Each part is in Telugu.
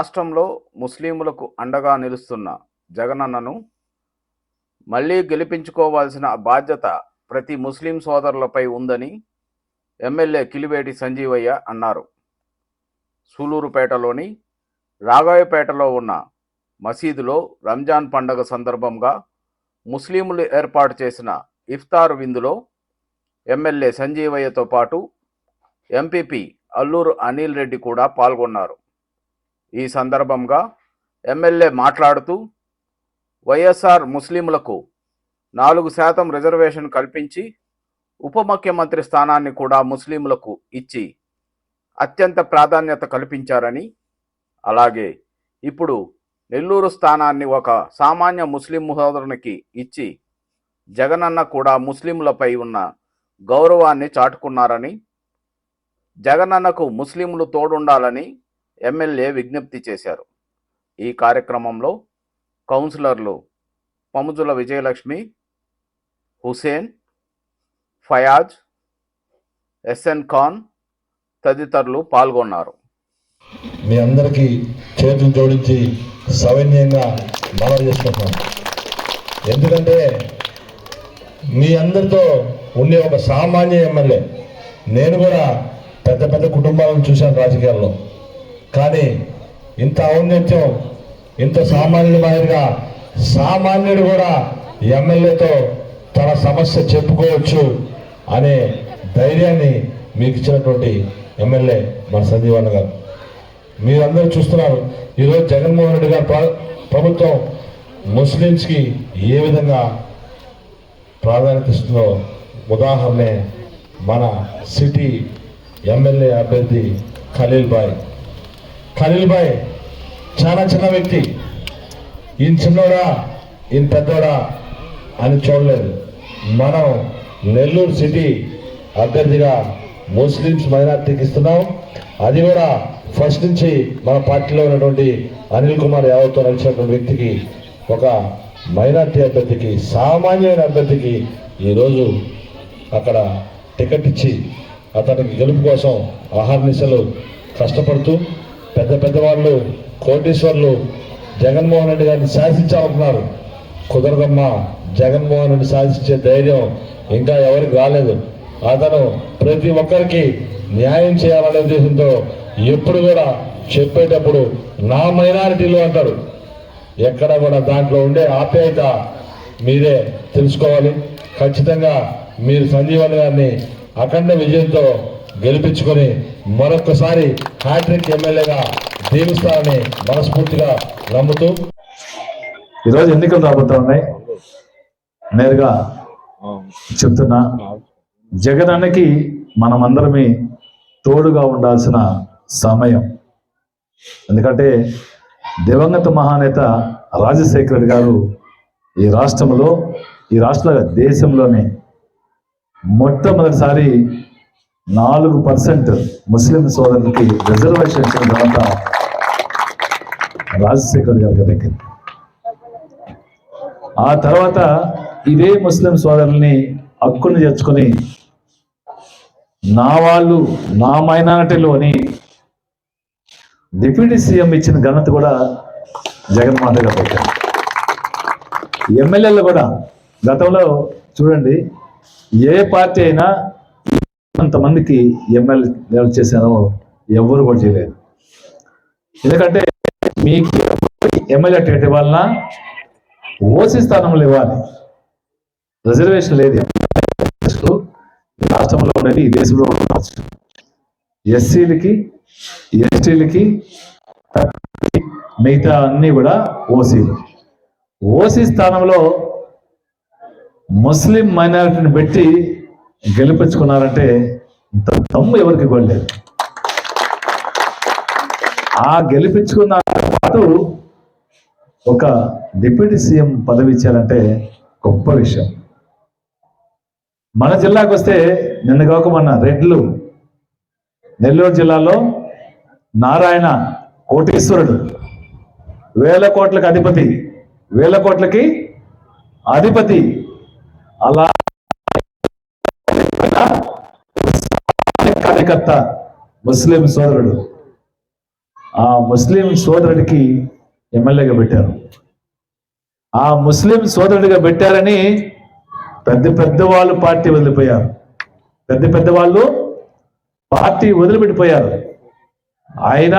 రాష్ట్రంలో ముస్లింలకు అండగా నిలుస్తున్న జగనన్నను మళ్ళీ గెలిపించుకోవాల్సిన బాధ్యత ప్రతి ముస్లిం సోదరులపై ఉందని ఎమ్మెల్యే కిలివేటి సంజీవయ్య అన్నారు. సూలూరుపేటలోని రాఘవపేటలో ఉన్న మసీదులో రంజాన్ పండగ సందర్భంగా ముస్లింలు ఏర్పాటు చేసిన ఇఫ్తార్ విందులో ఎమ్మెల్యే సంజీవయ్యతో పాటు ఎంపీపీ అల్లూరు అనిల్ రెడ్డి కూడా పాల్గొన్నారు. ఈ సందర్భంగా ఎమ్మెల్యే మాట్లాడుతూ వైఎస్ఆర్ ముస్లింలకు నాలుగు శాతం రిజర్వేషన్ కల్పించి ఉప ముఖ్యమంత్రి స్థానాన్ని కూడా ముస్లింలకు ఇచ్చి అత్యంత ప్రాధాన్యత కల్పించారని అలాగే ఇప్పుడు నెల్లూరు స్థానాన్ని ఒక సామాన్య ముస్లిం సోదరునికి ఇచ్చి జగనన్న కూడా ముస్లింలపై ఉన్న గౌరవాన్ని చాటుకున్నారని జగనన్నకు ముస్లింలు తోడుండాలని ఎమ్మెల్యే విజ్ఞప్తి చేశారు. ఈ కార్యక్రమంలో కౌన్సిలర్లు పముజుల విజయలక్ష్మి హుసేన్ ఫయాజ్ ఎస్ఎన్ ఖాన్ తదితరులు పాల్గొన్నారు. మీ అందరికీ చేతులు జోడించి సవైన్యంగా మనవి చేసుకుంటున్నాను ఎందుకంటే మీ అందరితో ఉండే ఒక సామాన్య ఎమ్మెల్యే నేను కూడా పెద్ద పెద్ద కుటుంబాలను చూశాను రాజకీయాల్లో. కానీ ఇంత ఔన్నత్యం ఇంత సామాన్యుల మాదిరిగా సామాన్యుడు కూడా ఎమ్మెల్యేతో తన సమస్య చెప్పుకోవచ్చు అనే ధైర్యాన్ని మీకు ఇచ్చినటువంటి ఎమ్మెల్యే మన సంజీవన్న గారు. మీరందరూ చూస్తున్నారు ఈరోజు జగన్మోహన్ రెడ్డి గారు ప్రభుత్వం ముస్లిమ్స్కి ఏ విధంగా ప్రాధాన్యత ఇస్తుందో ఉదాహరణే మన సిటీ ఎమ్మెల్యే అభ్యర్థి ఖలీల్ బాయ్ ఖలీల్ భాయ్ చాలా చిన్న వ్యక్తి. ఈయన చిన్నోడా ఈయన పెద్దోడా అని చూడలేదు. మనం నెల్లూరు సిటీ అభ్యర్థిగా ముస్లిమ్స్ మైనార్టీకి ఇస్తున్నాం. అది కూడా ఫస్ట్ నుంచి మన పార్టీలో ఉన్నటువంటి అనిల్ కుమార్ యాదవ్తో నడిచినటువంటి వ్యక్తికి ఒక మైనార్టీ అభ్యర్థికి సామాన్యమైన అభ్యర్థికి ఈరోజు అక్కడ టికెట్ ఇచ్చి అతనికి గెలుపు కోసం ఆహార నిశలు కష్టపడుతూ పెద్ద పెద్ద వాళ్ళు జగన్మోహన్ రెడ్డి గారిని శాసించాలనుకున్నారు కుదరదమ్మా జగన్మోహన్ రెడ్డి సాధించే ధైర్యం ఇంకా ఎవరికి రాలేదు. అతను ప్రతి ఒక్కరికి న్యాయం చేయాలనే ఉద్దేశంతో ఎప్పుడు కూడా చెప్పేటప్పుడు నా మైనారిటీలు అంటారు. ఎక్కడ కూడా దాంట్లో ఉండే ఆప్యాయత మీరే తెలుసుకోవాలి. ఖచ్చితంగా మీరు సంజీవన్ గారిని అఖండ విజయంతో గెలిపించుకొని మరొకసారి హ్యాట్రిక్ ఎమ్మెల్యేగా దీవిస్తారని మనస్ఫూర్తిగా నమ్ముతూ ఈరోజు ఎన్నికలు రాబోతా ఉన్నాయి. నేరుగా చెప్తున్నా జగనానికి మనమందరమే తోడుగా ఉండాల్సిన సమయం. ఎందుకంటే దివంగత మహానేత రాజశేఖర రెడ్డి గారు ఈ రాష్ట్రంలో ఈ రాష్ట్ర దేశంలోనే మొట్టమొదటిసారి నాలుగు పర్సెంట్ ముస్లిం సోదరులకి రిజర్వేషన్ ఇచ్చిన తర్వాత రాజశేఖర్ గారికి దక్కింది ఆ తర్వాత ఇదే ముస్లిం సోదరుల్ని హక్కును చేర్చుకొని నా వాళ్ళు నా మైనారిటీలు అని డిప్యూటీ సీఎం ఇచ్చిన ఘనత కూడా జగన్మోహన్ రెడ్డి పెట్టారు ఎమ్మెల్యేలు కూడా గతంలో చూడండి ఏ పార్టీ అయినా కొంతమందికి ఎమ్మెల్యే చేశారో ఎవరు కూడా చేయలేదు. ఎందుకంటే మీకు ఎమ్మెల్యే టికెట్ వలన ఓసీ స్థానంలో ఇవ్వాలి. రిజర్వేషన్ లేదు. రాష్ట్రంలో ఉండేది ఈ దేశంలో ఉండవచ్చు ఎస్సీలకి ఎస్టీలకి మిగతా అన్ని కూడా ఓసీలు ఓసీ స్థానంలో ముస్లిం మైనారిటీని పెట్టి గెలిపించుకున్నారంటే ఇంత తమ్ము ఎవరికి కొనలేదు. ఆ గెలిపించుకున్న పాటు ఒక డిప్యూటీ సీఎం పదవి ఇచ్చారంటే గొప్ప విషయం. మన జిల్లాకు వస్తే నిన్న కాక మన రెడ్లు నెల్లూరు జిల్లాలో నారాయణ కోటీశ్వరుడు వేల కోట్లకు అధిపతి వేల కోట్లకి అధిపతి అలా కార్యకర్త ముస్లిం సోదరుడు. ఆ ముస్లిం సోదరుడికి ఎమ్మెల్యేగా పెట్టారు. ఆ ముస్లిం సోదరుడిగా పెట్టారని పెద్ద పెద్ద వాళ్ళు పార్టీ వదిలిపోయారు. పెద్ద పెద్ద వాళ్ళు పార్టీ వదిలిపెట్టిపోయారు. ఆయన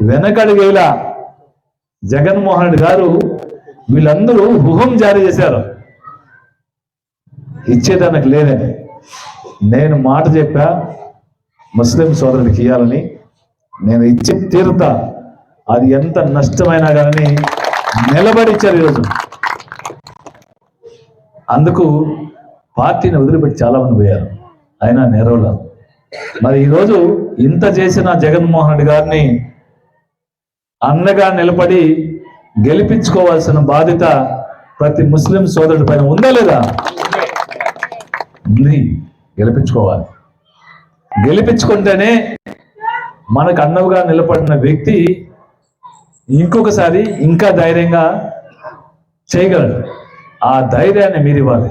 వెనకడిగేలా జగన్మోహన్ రెడ్డి గారు వీళ్ళందరూ హుహం జారీ చేశారు. ఇచ్చేదానికి లేదని. నేను మాట చెప్పా ముస్లిం సోదరుడికి ఇవ్వాలని నేను ఇచ్చే తీరుతా అది ఎంత నష్టమైనా కానీ నిలబడి ఇచ్చారు ఈరోజు. అందుకు పార్టీని వదిలిపెట్టి చాలా మంది పోయారు. అయినా నెరవల మరి ఈరోజు ఇంత చేసిన జగన్మోహన్ రెడ్డి గారిని అండగా నిలబడి గెలిపించుకోవాల్సిన బాధ్యత ప్రతి ముస్లిం సోదరుడి పైన ఉందా లేదా? ఉంది. గెలిపించుకోవాలి. గెలిపించుకుంటేనే మనకు అన్నవుగా నిలబడిన వ్యక్తి ఇంకొకసారి ఇంకా ధైర్యంగా చేయగలడు. ఆ ధైర్యాన్ని మీరు ఇవ్వాలి